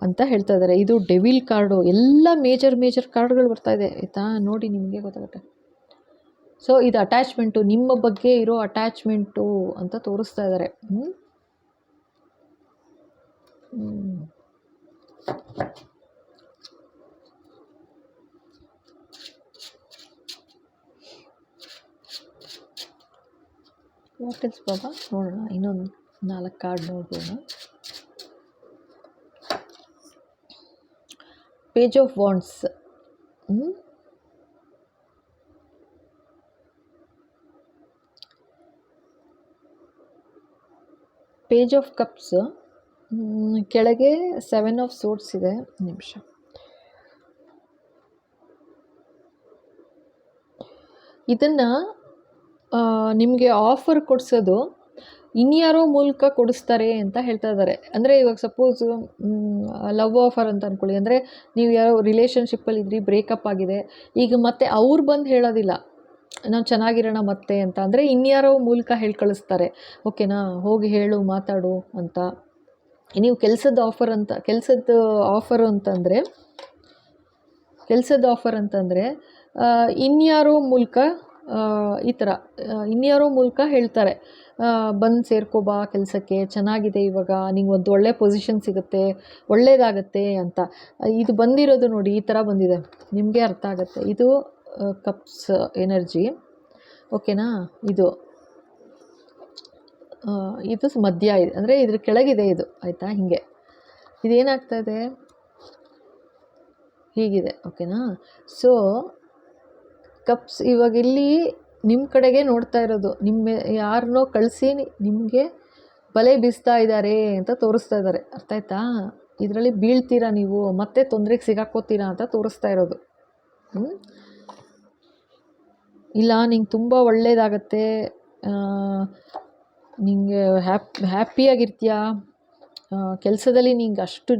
ಅಂತ ಹೇಳ್ತಾ ಇದ್ದಾರೆ ಇದು ಡೆವಿಲ್ ಕಾರ್ಡು ಎಲ್ಲ ಮೇಜರ್ ಮೇಜರ್ ಕಾರ್ಡ್ಗಳು ಬರ್ತಾ ಇದೆ, ಆಯಿತಾ? ನೋಡಿ ನಿಮಗೆ ಗೊತ್ತಾಗುತ್ತೆ. ಸೊ ಇದು ಅಟ್ಯಾಚ್ಮೆಂಟು ನಿಮ್ಮ ಬಗ್ಗೆ ಇರೋ ಅಟ್ಯಾಚ್ಮೆಂಟು ಅಂತ ತೋರಿಸ್ತಾ ಇದ್ದಾರೆ ಹ್ಞೂ ವಾಟ್ ಇಸ್ ಬಾಬಾ? ನೋಡೋಣ, ಇನ್ನೊಂದು ನಾಲ್ಕು card ನೋಡ್ಬೋಣ page of wands page of cups ಕೆಳಗೆ ಸೆವೆನ್ ಆಫ್ ಸೋಟ್ಸ್ ಇದೆ. ನಿಮಿಷ. ಇದನ್ನು ನಿಮಗೆ ಆಫರ್ ಕೊಡಿಸೋದು ಇನ್ಯಾರೋ ಮೂಲಕ ಕೊಡಿಸ್ತಾರೆ ಅಂತ ಹೇಳ್ತಾ ಇದ್ದಾರೆ ಅಂದರೆ ಇವಾಗ ಸಪೋಸ್ ಲವ್ ಆಫರ್ ಅಂತ ಅಂದ್ಕೊಳ್ಳಿ ಅಂದರೆ ನೀವು ಯಾರೋ ರಿಲೇಷನ್ಶಿಪ್ಪಲ್ಲಿ ಇದ್ರಿ ಬ್ರೇಕಪ್ ಆಗಿದೆ. ಈಗ ಮತ್ತೆ ಅವ್ರು ಬಂದು ಹೇಳೋದಿಲ್ಲ. ನಾವು ಚೆನ್ನಾಗಿರೋಣ ಮತ್ತೆ ಅಂತ. ಅಂದರೆ ಇನ್ಯಾರೋ ಮೂಲಕ ಹೇಳಿ ಕಳಿಸ್ತಾರೆ. ಓಕೆನಾ ಹೋಗಿ ಹೇಳು, ಮಾತಾಡು ಅಂತ. ನೀವು ಕೆಲಸದ ಆಫರ್ ಅಂತ, ಕೆಲಸದ ಆಫರ್ ಅಂತಂದರೆ, ಕೆಲಸದ ಆಫರ್ ಅಂತಂದರೆ ಇನ್ಯಾರೋ ಮೂಲಕ ಈ ಥರ ಇನ್ಯಾರೋ ಮೂಲಕ ಹೇಳ್ತಾರೆ. ಬಂದು ಸೇರ್ಕೊಬಾ ಕೆಲಸಕ್ಕೆ, ಚೆನ್ನಾಗಿದೆ ಇವಾಗ, ನಿಂಗೆ ಒಂದು ಒಳ್ಳೆ ಪೊಸಿಷನ್ ಸಿಗುತ್ತೆ ಒಳ್ಳೆಯದಾಗತ್ತೆ ಅಂತ. ಇದು ಬಂದಿರೋದು ನೋಡಿ, ಈ ಥರ ಬಂದಿದೆ. ನಿಮಗೆ ಅರ್ಥ ಆಗುತ್ತೆ. ಇದು ಕಪ್ಸ್ ಎನರ್ಜಿ ಓಕೆನಾ ಇದು. ಇದು ಮಧ್ಯ ಇದೆ. ಅಂದರೆ ಇದ್ರ ಕೆಳಗಿದೆ ಇದು. ಆಯಿತಾ? ಹೀಗೆ. ಇದೇನಾಗ್ತಾಯಿದೆ ಹೀಗಿದೆ. ಓಕೆನಾ ಸೊ ಕಪ್ಸ್ ಇವಾಗ ಇಲ್ಲಿ ನಿಮ್ಮ ಕಡೆಗೆ ನೋಡ್ತಾ ಇರೋದು. ನಿಮ್ಮ ಯಾರನ್ನೋ ಕಳಿಸಿ ನಿಮಗೆ ಬಲೆ ಬೀಸ್ತಾ ಇದ್ದಾರೆ ಅಂತ ತೋರಿಸ್ತಾ ಇದ್ದಾರೆ ಅರ್ಥ ಆಯ್ತಾ? ಇದರಲ್ಲಿ ಬೀಳ್ತೀರಾ ನೀವು? ಮತ್ತೆ ತೊಂದರೆಗೆ ಸಿಗಾಕೋತೀರಾ ಅಂತ ತೋರಿಸ್ತಾ ಇರೋದು. ಹ್ಞೂ ಇಲ್ಲ, ನಿಂಗೆ ತುಂಬ ಒಳ್ಳೆಯದಾಗತ್ತೆ ನಿಂಗೆ ಹ್ಯಾಪ್ ಹ್ಯಾಪಿಯಾಗಿರ್ತೀಯ ಕೆಲಸದಲ್ಲಿ ನಿಂಗೆ ಅಷ್ಟು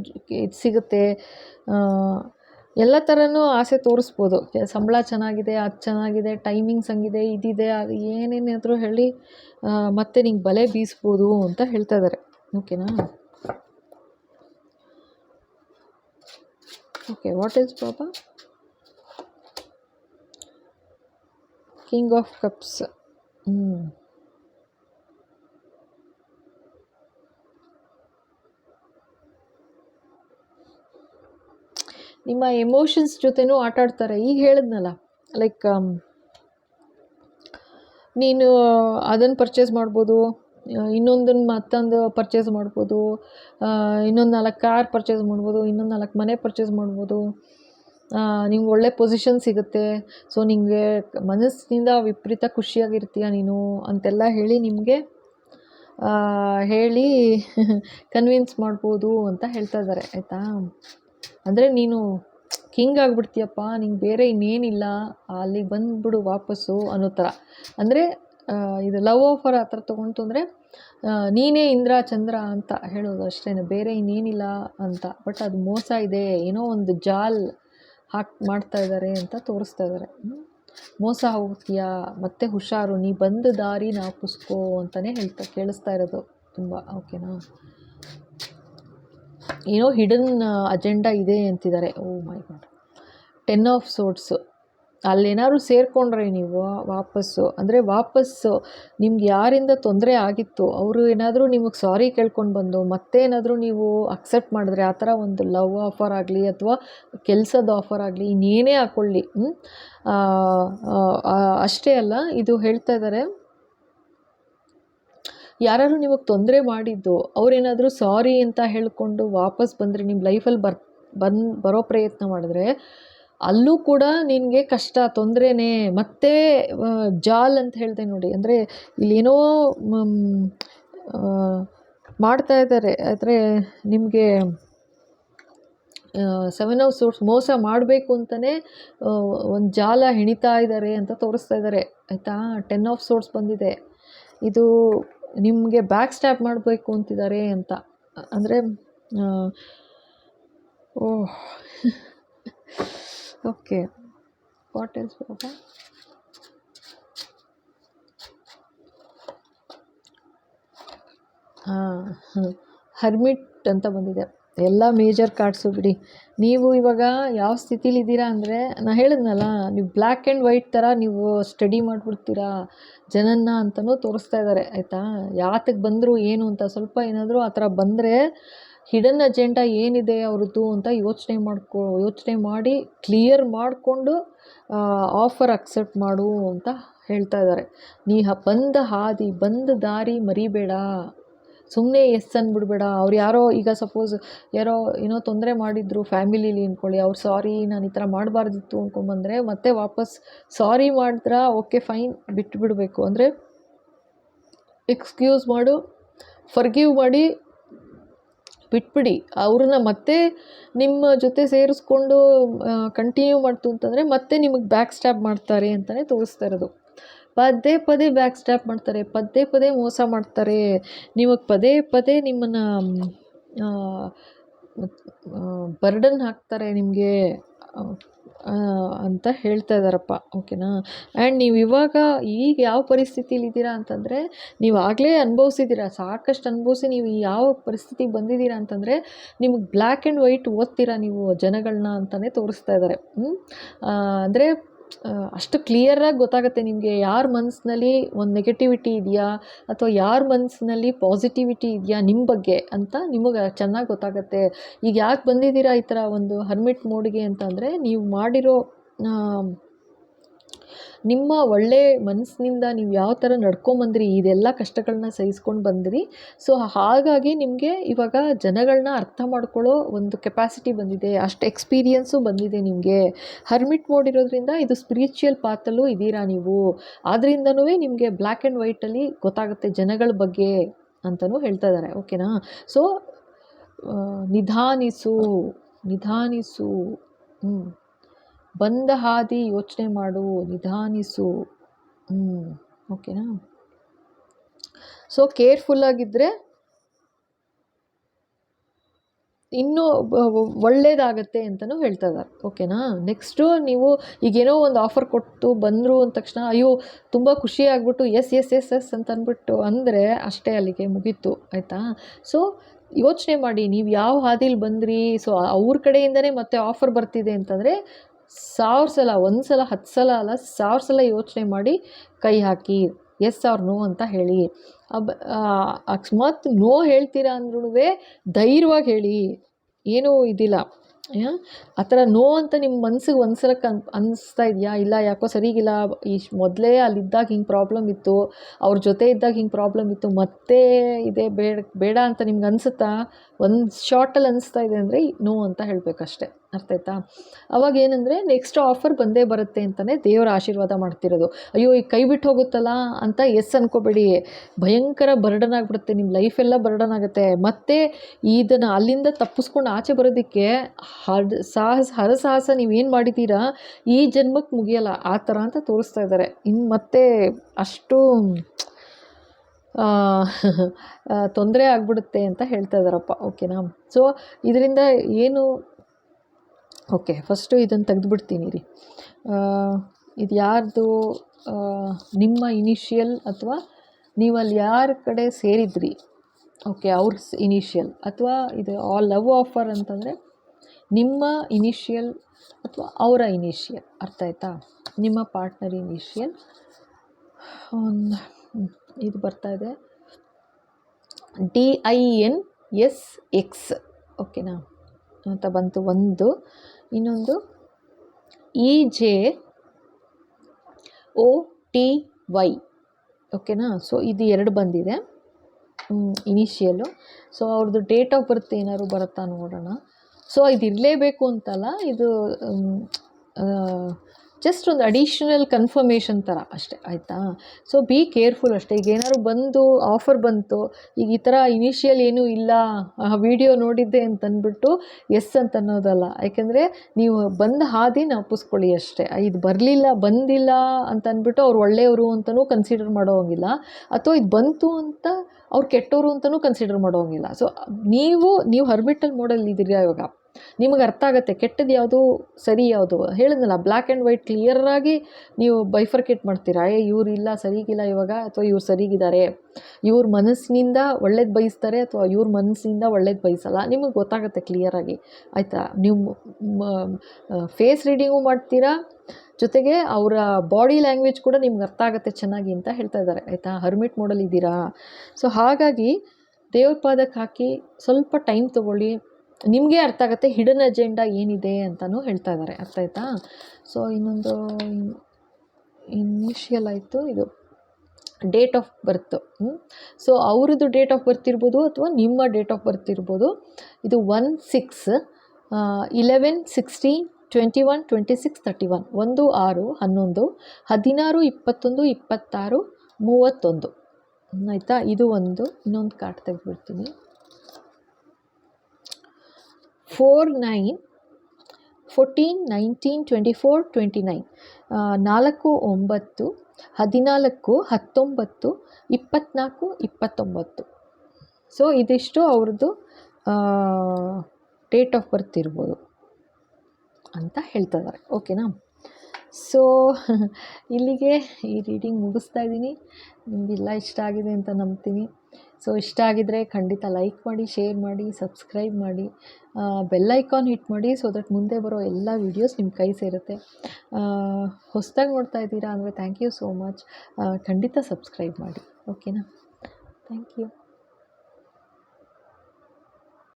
ಇದು ಸಿಗುತ್ತೆ. ಎಲ್ಲ ಥರನೂ ಆಸೆ ತೋರಿಸ್ಬೋದು. ಸಂಬಳ ಚೆನ್ನಾಗಿದೆ, ಅದು ಚೆನ್ನಾಗಿದೆ ಟೈಮಿಂಗ್ಸ್ ಹಂಗಿದೆ, ಇದಿದೆ, ಅದು ಏನೇನಾದರೂ ಹೇಳಿ ಮತ್ತೆ ನಿಂಗೆ ಬಲೆ ಬೀಸ್ಬೋದು ಅಂತ ಹೇಳ್ತಾ ಇದ್ದಾರೆ ಓಕೆನಾ? ಓಕೆ ವಾಟ್ ಇಸ್ ಬಾಬಾ ಕಿಂಗ್ ಆಫ್ ಕಪ್ಸ್ ಹ್ಞೂ ನಿಮ್ಮ ಎಮೋಷನ್ಸ್ ಜೊತೆನೂ ಆಟ ಆಡ್ತಾರೆ. ಈಗ ಹೇಳಿದ್ನಲ್ಲ ಲೈಕ್ ನೀನು ಅದನ್ನು ಪರ್ಚೇಸ್ ಮಾಡ್ಬೋದು ಇನ್ನೊಂದನ್ನು ಮತ್ತೊಂದು ಪರ್ಚೇಸ್ ಮಾಡ್ಬೋದು ಇನ್ನೊಂದು ನಾಲ್ಕು ಕಾರ್ ಪರ್ಚೇಸ್ ಮಾಡ್ಬೋದು, ಇನ್ನೊಂದು ನಾಲ್ಕು ಮನೆ ಪರ್ಚೇಸ್ ಮಾಡ್ಬೋದು. ನಿಂಗೆ ಒಳ್ಳೆ ಪೊಸಿಷನ್ ಸಿಗುತ್ತೆ. ಸೊ ನಿಮಗೆ ಮನಸ್ಸಿನಿಂದ ವಿಪರೀತ ಖುಷಿಯಾಗಿರ್ತೀಯ ನೀನು ಅಂತೆಲ್ಲ ಹೇಳಿ ನಿಮಗೆ ಹೇಳಿ ಕನ್ವಿನ್ಸ್ ಮಾಡ್ಬೋದು ಅಂತ ಹೇಳ್ತಾ ಇದ್ದಾರೆ ಆಯಿತಾ? ಅಂದರೆ ನೀನು ಕಿಂಗ್ ಆಗಿಬಿಡ್ತೀಯಪ್ಪ, ನಿಂಗೆ ಬೇರೆ ಇನ್ನೇನಿಲ್ಲ, ಅಲ್ಲಿಗೆ ಬಂದುಬಿಡು ವಾಪಸ್ಸು ಅನ್ನೋ ಥರ ಅಂದರೆ ಇದು ಲವ್ ಆಫರ್ ಆ ಥರ ತೊಗೊಂತು ಅಂದರೆ ನೀನೇ ಇಂದ್ರ, ಚಂದ್ರ ಅಂತ ಹೇಳೋದು ಅಷ್ಟೇ ಬೇರೆ ಇನ್ನೇನಿಲ್ಲ ಅಂತ. ಬಟ್ ಅದು ಮೋಸ ಇದೆ, ಏನೋ ಒಂದು ಜಾಲ್ ಹಾಕಿ ಮಾಡ್ತಾ ಇದ್ದಾರೆ ಅಂತ ತೋರಿಸ್ತಾ ಇದ್ದಾರೆ ಮೋಸ ಹೋಗ್ತೀಯಾ? ಮತ್ತೆ ಹುಷಾರು, ನೀ ಬಂದ ದಾರಿ ನಾ ಕುಸ್ಕೋ ಅಂತಲೇ ಹೇಳ್ತಾ, ಕೇಳಿಸ್ತಾ ಇರೋದು ತುಂಬ. ಓಕೆನಾ? ಏನೋ ಹಿಡನ್ ಅಜೆಂಡಾ ಇದೆ ಅಂತಿದ್ದಾರೆ. ಓ my god ten of swords ಅಲ್ಲೇನಾದ್ರು ಸೇರಿಕೊಂಡ್ರೆ ನೀವು ವಾಪಸ್ಸು. ಅಂದರೆ ವಾಪಸ್ಸು. ನಿಮ್ಗೆ ಯಾರಿಂದ ತೊಂದರೆ ಆಗಿತ್ತು? ಅವರು ಏನಾದರೂ ನಿಮಗೆ ಸಾರಿ ಕೇಳ್ಕೊಂಡು ಬಂದು, ಮತ್ತೇನಾದರೂ ನೀವು ಅಕ್ಸೆಪ್ಟ್ ಮಾಡಿದ್ರೆ ಆ ಥರ ಒಂದು ಲವ್ ಆಫರ್ ಆಗಲಿ ಅಥವಾ ಕೆಲಸದ ಆಫರ್ ಆಗಲಿ ಇನ್ನೇನೇ ಹಾಕ್ಕೊಳ್ಳಿ ಅಷ್ಟೇ ಅಲ್ಲ, ಇದು ಹೇಳ್ತಾ ಇದ್ದಾರೆ ಯಾರು ನಿಮಗೆ ತೊಂದರೆ ಮಾಡಿದ್ದು, ಅವರೇನಾದರೂ ಸಾರಿ ಅಂತ ಹೇಳಿಕೊಂಡು ವಾಪಸ್ ಬಂದರೆ ನಿಮ್ಮ ಲೈಫಲ್ಲಿ ಬರ್, ಬಂದು, ಬರೋ ಪ್ರಯತ್ನ ಮಾಡಿದ್ರೆ ಅಲ್ಲೂ ಕೂಡ ನಿನಗೆ ಕಷ್ಟ, ತೊಂದರೆನೇ. ಮತ್ತೆ ಜಾಲ್ ಅಂತ ಹೇಳಿದೆ ನೋಡಿ. ಅಂದರೆ ಇಲ್ಲೇನೋ ಮಾಡ್ತಾ ಇದ್ದಾರೆ. ಆದರೆ ನಿಮಗೆ ಸೆವೆನ್ ಆಫ್ ಸೋರ್ಸ್ ಮೋಸ ಮಾಡಬೇಕು ಅಂತಲೇ ಒಂದು ಜಾಲ ಹೆಣಿತಾ ಇದ್ದಾರೆ ಅಂತ ತೋರಿಸ್ತಾ ಇದ್ದಾರೆ. ಆಯಿತಾ? ಟೆನ್ ಆಫ್ ಸೋರ್ಸ್ ಬಂದಿದೆ. ಇದು ನಿಮಗೆ ಬ್ಯಾಕ್ ಸ್ಟ್ಯಾಪ್ ಮಾಡಬೇಕು ಅಂತಿದ್ದಾರೆ ಅಂತ. ಅಂದರೆ ಓಹ್. ಓಕೆ. ವಾಟ್ is ಬಾಬಾ ಹಾಂ ಹರ್ಮಿಟ್ ಅಂತ ಬಂದಿದೆ. ಎಲ್ಲ ಮೇಜರ್ ಕಾರ್ಡ್ಸು ಬಿಡಿ. ನೀವು ಇವಾಗ ಯಾವ ಸ್ಥಿತಿಲಿದ್ದೀರಾ ಅಂದರೆ ನಾನು ಹೇಳಿದ್ನಲ್ಲ, ನೀವು ಬ್ಲ್ಯಾಕ್ ಆ್ಯಂಡ್ ವೈಟ್ ಥರ ನೀವು ಸ್ಟಡಿ ಮಾಡಿಬಿಡ್ತೀರಾ, ಜನನ್ನ ಅಂತಲೂ ತೋರಿಸ್ತಾ ಇದ್ದಾರೆ ಆಯಿತಾ? ಯಾತಕ್ಕೆ ಬಂದರು ಏನು ಅಂತ ಸ್ವಲ್ಪ ಏನಾದರೂ ಆ ಥರ ಬಂದರೆ ಹಿಡನ್ ಅಜೆಂಡಾ ಏನಿದೆ ಅವ್ರದ್ದು ಅಂತ ಯೋಚನೆ ಮಾಡ್ಕೊ, ಯೋಚನೆ ಮಾಡಿ ಕ್ಲಿಯರ್ ಮಾಡಿಕೊಂಡು ಆಫರ್ ಅಕ್ಸೆಪ್ಟ್ ಮಾಡು ಅಂತ ಹೇಳ್ತಾ ಇದ್ದಾರೆ. ನೀ ಬಂದ ಹಾದಿ, ಬಂದ ದಾರಿ ಮರಿಬೇಡ. ಸುಮ್ಮನೆ ಎಸ್ ಅಂದ್ಬಿಡ್ಬೇಡ ಅವ್ರು ಯಾರೋ, ಈಗ ಸಪೋಸ್ ಯಾರೋ ಏನೋ ತೊಂದರೆ ಮಾಡಿದ್ರು ಫ್ಯಾಮಿಲಿಲಿ ಅಂದ್ಕೊಳ್ಳಿ ಅವ್ರು ಸಾರಿ ನಾನು ಈ ಥರ ಮಾಡಬಾರ್ದಿತ್ತು ಅಂದ್ಕೊಂಬಂದರೆ ಮತ್ತೆ ವಾಪಸ್ ಸಾರಿ ಮಾಡಿದ್ರ ಓಕೆ ಫೈನ್ ಬಿಟ್ಬಿಡಬೇಕು. ಅಂದರೆ ಎಕ್ಸ್ಕ್ಯೂಸ್ ಮಾಡು ಫರ್ಗಿವ್ ಮಾಡಿ ಬಿಟ್ಬಿಡಿ. ಅವ್ರನ್ನ ಮತ್ತೆ ನಿಮ್ಮ ಜೊತೆ ಸೇರಿಸ್ಕೊಂಡು ಕಂಟಿನ್ಯೂ ಮಾಡ್ತು ಅಂತಂದರೆ ಮತ್ತೆ ನಿಮಗೆ ಬ್ಯಾಕ್ ಸ್ಟ್ಯಾಪ್ ಮಾಡ್ತಾರೆ ಅಂತಲೇ ತೋರಿಸ್ತಾ ಇರೋದು. ಪದೇ ಪದೇ ಬ್ಯಾಕ್ ಸ್ಟ್ಯಾಪ್ ಮಾಡ್ತಾರೆ, ಪದೇ ಪದೇ ಮೋಸ ಮಾಡ್ತಾರೆ. ನಿಮಗೆ ಪದೇ ಪದೇ ನಿಮ್ಮನ್ನು ಬರ್ಡನ್ ಹಾಕ್ತಾರೆ ನಿಮಗೆ. ಅಂತ ಹೇಳ್ತಾ ಇದ್ದಾರಪ್ಪ ಓಕೆನಾ ಆ್ಯಂಡ್ ನೀವು ಇವಾಗ ಈಗ ಯಾವ ಪರಿಸ್ಥಿತಿಲಿದ್ದೀರಾ ಅಂತಂದರೆ, ನೀವು ಆಗಲೇ ಅನುಭವಿಸಿದ್ದೀರಾ? ಸಾಕಷ್ಟು ಅನುಭವಿಸಿ ನೀವು ಯಾವ ಪರಿಸ್ಥಿತಿಗೆ ಬಂದಿದ್ದೀರಾ ಅಂತಂದರೆ, ನಿಮಗೆ ಬ್ಲ್ಯಾಕ್ ಆ್ಯಂಡ್ ವೈಟ್ ಓದ್ತೀರಾ ನೀವು ಜನಗಳನ್ನ ಅಂತಲೇ ತೋರಿಸ್ತಾ ಇದ್ದಾರೆ ಅಂದರೆ ಅಷ್ಟು ಕ್ಲಿಯರಾಗಿ ಗೊತ್ತಾಗುತ್ತೆ ನಿಮಗೆ ಯಾರ ಮನಸ್ಸಿನಲ್ಲಿ ಒಂದು ನೆಗೆಟಿವಿಟಿ ಇದೆಯಾ ಅಥವಾ ಯಾರ ಮನಸ್ಸಿನಲ್ಲಿ ಪಾಸಿಟಿವಿಟಿ ಇದೆಯಾ ನಿಮ್ಮ ಬಗ್ಗೆ ಅಂತ ನಿಮಗೆ ಚೆನ್ನಾಗಿ ಗೊತ್ತಾಗುತ್ತೆ. ಈಗ ಯಾಕೆ ಬಂದಿದ್ದೀರಾ ಈ ಥರ ಒಂದು ಹರ್ಮಿಟ್ ಮೋಡ್ಗೆ ಅಂತಂದರೆ ನೀವು ಮಾಡಿರೋ ನಿಮ್ಮ ಒಳ್ಳೆ ಮನಸ್ಸಿನಿಂದ ನೀವು ಯಾವ ಥರ ನಡ್ಕೊಂಬಂದ್ರಿ, ಇದೆಲ್ಲ ಕಷ್ಟಗಳನ್ನ ಸಹಿಸ್ಕೊಂಡು ಬಂದಿರಿ. ಸೊ ಹಾಗಾಗಿ ನಿಮಗೆ ಇವಾಗ ಜನಗಳನ್ನ ಅರ್ಥ ಮಾಡ್ಕೊಳ್ಳೋ ಒಂದು ಕೆಪಾಸಿಟಿ ಬಂದಿದೆ, ಅಷ್ಟು ಎಕ್ಸ್ಪೀರಿಯನ್ಸು ಬಂದಿದೆ ನಿಮಗೆ. ಹರ್ಮಿಟ್ ಮೋಡ್ ಇರೋದ್ರಿಂದ ಇದು ಸ್ಪಿರಿಚುವಲ್ ಪಾತಲ್ಲೂ ಇದ್ದೀರಾ ನೀವು. ಆದ್ರಿಂದನೂ ನಿಮಗೆ ಬ್ಲ್ಯಾಕ್ ಆ್ಯಂಡ್ ವೈಟಲ್ಲಿ ಗೊತ್ತಾಗುತ್ತೆ ಜನಗಳ ಬಗ್ಗೆ ಅಂತಲೂ ಹೇಳ್ತಾ ಇದ್ದಾರೆ ಓಕೆನಾ? ಸೊ ನಿಧಾನಿಸು ನಿಧಾನಿಸು ಹ್ಞೂ ಬಂದ ಹಾದಿ ಯೋಚನೆ ಮಾಡು, ನಿಧಾನಿಸು. ಹ್ಞೂ ಓಕೆನಾ? ಸೊ ಕೇರ್ಫುಲ್ಲಾಗಿದ್ದರೆ ಇನ್ನೂ ಒಳ್ಳೇದಾಗುತ್ತೆ ಅಂತಲೂ ಹೇಳ್ತಾ ಇದ್ದಾರೆ ಓಕೆನಾ? ನೆಕ್ಸ್ಟು ನೀವು ಈಗೇನೋ ಒಂದು ಆಫರ್ ಕೊಟ್ಟು ಬಂದರು ಅಂದ ತಕ್ಷಣ, ಅಯ್ಯೋ, ತುಂಬ ಖುಷಿ ಆಗ್ಬಿಟ್ಟು ಎಸ್ ಎಸ್ ಎಸ್ ಎಸ್ ಅಂತ ಅಂದ್ಬಿಟ್ಟು ಅಂದರೆ ಅಷ್ಟೇ ಅಲ್ಲಿಗೆ ಮುಗೀತು, ಆಯಿತಾ? ಸೊ ಯೋಚನೆ ಮಾಡಿ, ನೀವು ಯಾವ ಹಾದಿಲಿ ಬಂದ್ರಿ? ಸೊ ಅವ್ರ ಕಡೆಯಿಂದನೇ ಮತ್ತೆ ಆಫರ್ ಬರ್ತಿದೆ ಅಂತಂದರೆ ಸಾವಿರ ಸಲ, ಒಂದು ಸಲ, ಹತ್ತು ಸಲ ಅಲ್ಲ, ಸಾವಿರ ಸಲ ಯೋಚನೆ ಮಾಡಿ ಕೈ ಹಾಕಿ ಎಸ್ ಅವ್ರ ನೋ ಅಂತ ಹೇಳಿ. ಅಬ್ ಅಕಸ್ಮಾತ್ ನೋ ಹೇಳ್ತೀರಾ ಅಂದ್ರೂ ಧೈರ್ಯವಾಗಿ ಹೇಳಿ. ಏನೂ ಇದಿಲ್ಲ. ಆ? ಥರ ನೋ ಅಂತ ನಿಮ್ಮ ಮನ್ಸಿಗೆ ಒಂದು ಸಲ ಕನ್ ಅನ್ನಿಸ್ತಾ ಇದೆಯಾ? ಇಲ್ಲ, ಯಾಕೋ ಸರಿಗಿಲ್ಲ. ಈ ಮೊದಲೇ ಅಲ್ಲಿದ್ದಾಗ ಹಿಂಗೆ ಪ್ರಾಬ್ಲಮ್ ಇತ್ತು. ಅವ್ರ ಜೊತೆ ಇದ್ದಾಗ ಹಿಂಗೆ ಪ್ರಾಬ್ಲಮ್ ಇತ್ತು. ಮತ್ತೆ ಇದೆ ಬೇಡ ಬೇಡ ಅಂತ ನಿಮ್ಗೆ ಅನಿಸುತ್ತಾ? ಒಂದು ಶಾರ್ಟಲ್ಲಿ ಅನಿಸ್ತಾ ಇದೆ ಅಂದರೆ ನೋ ಅಂತ ಹೇಳಬೇಕಷ್ಟೆ. ಅರ್ಥ ಆಯ್ತಾ ಅವಾಗ ಏನಂದರೆ ನೆಕ್ಸ್ಟ್ ಆಫರ್ ಬಂದೇ ಬರುತ್ತೆ ಅಂತಲೇ ದೇವರ ಆಶೀರ್ವಾದ ಮಾಡ್ತಿರೋದು. ಅಯ್ಯೋ ಈಗ ಕೈ ಬಿಟ್ಟು ಹೋಗುತ್ತಲ್ಲ ಅಂತ ಎಸ್ ಅನ್ಕೋಬೇಡಿ. ಭಯಂಕರ ಬರ್ಡನ್ ಆಗಿಬಿಡುತ್ತೆ. ನಿಮ್ಮ ಲೈಫೆಲ್ಲ ಬರ್ಡನ್ ಆಗುತ್ತೆ. ಮತ್ತೆ ಇದನ್ನು ಅಲ್ಲಿಂದ ತಪ್ಪಿಸ್ಕೊಂಡು ಆಚೆ ಬರೋದಕ್ಕೆ ಹರ್, ಸಾಹಸ, ಹರಸಾಹಸ ನೀವೇನು ಮಾಡಿದ್ದೀರಾ ಈ ಜನ್ಮಕ್ಕೆ ಮುಗಿಯಲ್ಲ. ಆ ಥರ ಅಂತ ತೋರಿಸ್ತಾ ಇದ್ದಾರೆ ಇನ್ನು ಮತ್ತೆ ಅಷ್ಟು ತೊಂದರೆ ಆಗ್ಬಿಡುತ್ತೆ ಅಂತ ಹೇಳ್ತಾ ಇದ್ದಾರಪ್ಪ ಓಕೆನಾ ಸೊ ಇದರಿಂದ ಏನು ಓಕೆ ಫಸ್ಟು ಇದನ್ನು ತೆಗೆದುಬಿಡ್ತೀನಿ ರೀ. ಇದು ಯಾರ್ದು ನಿಮ್ಮ ಇನಿಷಿಯಲ್ ಅಥವಾ ನೀವು ಅಲ್ಲಿ ಯಾರ ಕಡೆ ಸೇರಿದ್ರಿ? ಓಕೆ ಅವ್ರ ಇನಿಷಿಯಲ್ ಅಥವಾ ಇದು ಆಲ್ ಲವ್ ಆಫರ್ ಅಂತಂದರೆ ನಿಮ್ಮ ಇನಿಷಿಯಲ್ ಅಥವಾ ಅವರ ಇನಿಷಿಯಲ್ ಅರ್ಥ ಆಯ್ತಾ? ನಿಮ್ಮ ಪಾರ್ಟ್ನರ್ ಇನಿಷಿಯಲ್ ಒಂದು, ಇದು ಬರ್ತಾ ಇದೆ. D I N S X ಓಕೆನಾ ಅಂತ ಬಂತು ಒಂದು. ಇನ್ನೊಂದು E J O, T, Y. ಓಕೆನಾ? ಸೊ ಇದು ಎರಡು ಬಂದಿದೆ. ಇನಿಷಿಯಲು ಸೊ ಅವ್ರದ್ದು ಡೇಟ್ ಆಫ್ ಬರ್ತ್ ಏನಾದ್ರು ಬರುತ್ತಾ ನೋಡೋಣ. ಸೊ ಇದು ಇರಲೇಬೇಕು ಅಂತಲ್ಲ, ಇದು ಜಸ್ಟ್ ಒಂದು ಅಡಿಷನಲ್ ಕನ್ಫರ್ಮೇಷನ್ ಥರ ಅಷ್ಟೇ, ಆಯಿತಾ? ಸೊ ಬಿ ಕೇರ್ಫುಲ್ ಅಷ್ಟೇ. ಈಗ ಏನಾದ್ರು ಬಂದು ಆಫರ್ ಬಂತು, ಈಗ ಈ ಥರ ಇನಿಷಿಯಲ್ ಏನೂ ಇಲ್ಲ ವಿಡಿಯೋ ನೋಡಿದ್ದೆ ಅಂತಂದ್ಬಿಟ್ಟು ಎಸ್ ಅಂತ ಅನ್ನೋದಲ್ಲ. ಯಾಕೆಂದರೆ ನೀವು ಬಂದ ಹಾದಿ ಒಪ್ಪಿಸ್ಕೊಳ್ಳಿ ಅಷ್ಟೇ. ಇದು ಬರಲಿಲ್ಲ, ಬಂದಿಲ್ಲ ಅಂತ ಅಂದ್ಬಿಟ್ಟು ಅವ್ರು ಒಳ್ಳೆಯವರು ಅಂತಲೂ ಕನ್ಸಿಡರ್ ಮಾಡೋ ಹಂಗಿಲ್ಲ ಅಥವಾ ಇದು ಬಂತು ಅಂತ ಅವ್ರು ಕೆಟ್ಟವರು ಅಂತಲೂ ಕನ್ಸಿಡರ್ ಮಾಡೋ ಹಂಗಿಲ್ಲ ಸೊ ನೀವು ನೀವು ಹರ್ಬಿಟಲ್ ಮೋಡಲ್ ಇದ್ದೀರಾ ಇವಾಗ? ನಿಮಗೆ ಅರ್ಥ ಆಗುತ್ತೆ, ಕೆಟ್ಟದ್ದು ಯಾವುದು, ಸರಿ ಯಾವುದು? ಹೇಳಿದ್ನಲ್ಲ ಬ್ಲ್ಯಾಕ್ ಆ್ಯಂಡ್ ವೈಟ್ ಕ್ಲಿಯರಾಗಿ ನೀವು ಬೈಫರ್ಕೇಟ್ ಮಾಡ್ತೀರಾ? ಏ ಇಲ್ಲ, ಸರಿಗಿಲ್ಲ ಇವಾಗ, ಅಥವಾ ಇವ್ರು ಸರಿಗಿದ್ದಾರೆ? ಇವ್ರ ಮನಸ್ಸಿನಿಂದ ಒಳ್ಳೇದು ಬಯಸ್ತಾರೆ, ಅಥವಾ ಇವ್ರ ಮನಸ್ಸಿನಿಂದ ಒಳ್ಳೇದು ಬಯಸಲ್ಲ? ನಿಮಗೆ ಗೊತ್ತಾಗುತ್ತೆ ಕ್ಲಿಯರಾಗಿ ಆಯಿತಾ? ನೀವು ಫೇಸ್ ರೀಡಿಂಗು ಮಾಡ್ತೀರಾ? ಜೊತೆಗೆ ಅವರ ಬಾಡಿ ಲ್ಯಾಂಗ್ವೇಜ್ ಕೂಡ ನಿಮ್ಗೆ ಅರ್ಥ ಆಗುತ್ತೆ ಚೆನ್ನಾಗಿ ಅಂತ ಹೇಳ್ತಾ ಇದ್ದಾರೆ. ಆಯಿತಾ? ಹರ್ಮಿಟ್ ಮೋಡಲ್ ಇದ್ದೀರಾ? ಸೊ ಹಾಗಾಗಿ ದೇವ್ರ ಪಾದಕ್ಕೆ ಹಾಕಿ ಸ್ವಲ್ಪ ಟೈಮ್ ತೊಗೊಳ್ಳಿ. ನಿಮಗೆ ಅರ್ಥ ಆಗುತ್ತೆ ಹಿಡನ್ ಅಜೆಂಡಾ ಏನಿದೆ ಅಂತಲೂ ಹೇಳ್ತಾ ಇದ್ದಾರೆ ಅರ್ಥ ಆಯ್ತಾ? ಸೊ ಇನ್ನೊಂದು ಇನಿಷಿಯಲ್ ಆಯಿತು, ಇದು ಡೇಟ್ ಆಫ್ ಬರ್ತ್ ಸೊ ಅವ್ರದ್ದು ಡೇಟ್ ಆಫ್ ಬರ್ತ್ ಇರ್ಬೋದು ಅಥವಾ ನಿಮ್ಮ ಡೇಟ್ ಆಫ್ ಬರ್ತ್ ಇರ್ಬೋದು. ಇದು one six eleven sixty twenty one twenty six thirty one ಒಂದು, ಆರು, ಹನ್ನೊಂದು, ಹದಿನಾರು, ಇಪ್ಪತ್ತೊಂದು, ಇಪ್ಪತ್ತಾರು, ಮೂವತ್ತೊಂದು. ಆಯಿತಾ? ಇದು ಒಂದು. ಇನ್ನೊಂದು card ತೆಗೆದುಬಿಡ್ತೀನಿ. Four nine fourteen, nineteen, twenty four, twenty nine. ನಾಲ್ಕು, ಒಂಬತ್ತು, ಹದಿನಾಲ್ಕು, ಹತ್ತೊಂಬತ್ತು, ಇಪ್ಪತ್ತ್ನಾಲ್ಕು, ಇಪ್ಪತ್ತೊಂಬತ್ತು. ಸೊ ಇದಿಷ್ಟು ಅವ್ರದ್ದು ಡೇಟ್ ಆಫ್ ಬರ್ತ್ ಇರ್ಬೋದು ಅಂತ ಹೇಳ್ತಾ ಇದ್ದಾರೆ ಓಕೆನಾ ಸೊ ಇಲ್ಲಿಗೆ ಈ ರೀಡಿಂಗ್ ಮುಗಿಸ್ತಾ ಇದ್ದೀನಿ. ನಿಮಗೆಲ್ಲ ಇಷ್ಟ ಆಗಿದೆ ಅಂತ ನಂಬ್ತೀನಿ. ಸೊ ಇಷ್ಟ ಆಗಿದ್ರೆ ಖಂಡಿತ ಲೈಕ್ ಮಾಡಿ ಶೇರ್ ಮಾಡಿ ಸಬ್ಸ್ಕ್ರೈಬ್ ಮಾಡಿ ಬೆಲ್ ಐಕಾನ್ ಹಿಟ್ ಮಾಡಿ ಸೊ ದಟ್ ಮುಂದೆ ಬರೋ ಎಲ್ಲ ವೀಡಿಯೋಸ್ ನಿಮ್ಮ ಕೈ ಸೇರುತ್ತೆ. ಹೊಸದಾಗಿ ನೋಡ್ತಾ ಇದ್ದೀರಾ ಅಂದರೆ ಥ್ಯಾಂಕ್ ಯು ಸೋ ಮಚ್ ಖಂಡಿತ ಸಬ್ಸ್ಕ್ರೈಬ್ ಮಾಡಿ. ಓಕೆನಾ ಥ್ಯಾಂಕ್ ಯು